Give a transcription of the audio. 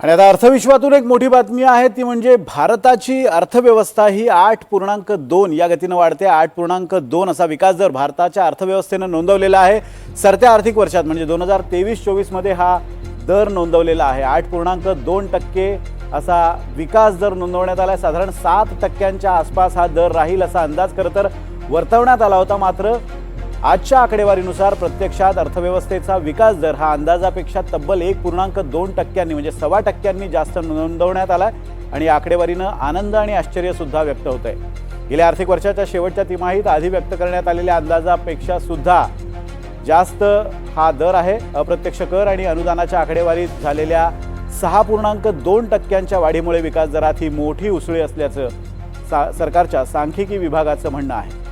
आणि आता अर्थविश्वातून एक मोठी बातमी आहे ती म्हणजे भारताची अर्थव्यवस्था ही आठ पूर्णांक दोन या गतीनं वाढते. आठ पूर्णांक दोन असा विकास दर भारताच्या अर्थव्यवस्थेनं नोंदवलेला आहे. सरत्या आर्थिक वर्षात म्हणजे दोन हजार तेवीस चोवीसमध्ये हा दर नोंदवलेला आहे. आठ पूर्णांक दोन टक्के असा विकास दर नोंदवण्यात आला आहे साधारण सात टक्क्यांच्या आसपास हा दर राहील असा अंदाज खरं तर वर्तवण्यात आला होता मात्र आजच्या आकडेवारीनुसार प्रत्यक्षात अर्थव्यवस्थेचा विकास दर हा अंदाजापेक्षा तब्बल एक पूर्णांक दोन टक्क्यांनी म्हणजे सव्वा टक्क्यांनी जास्त नोंदवण्यात आला आणि या आकडेवारीनं आनंद आणि आश्चर्यसुद्धा व्यक्त होत आहे गेल्या आर्थिक वर्षाच्या शेवटच्या तिमाहीत आधी व्यक्त करण्यात आलेल्या अंदाजापेक्षा सुद्धा जास्त हा दर आहे. अप्रत्यक्ष कर आणि अनुदानाच्या आकडेवारीत झालेल्या सहा पूर्णांक दोन टक्क्यांच्या वाढीमुळे विकास दरात ही मोठी उसळी असल्याचं सा सरकारच्या सांख्यिकी विभागाचं म्हणणं आहे.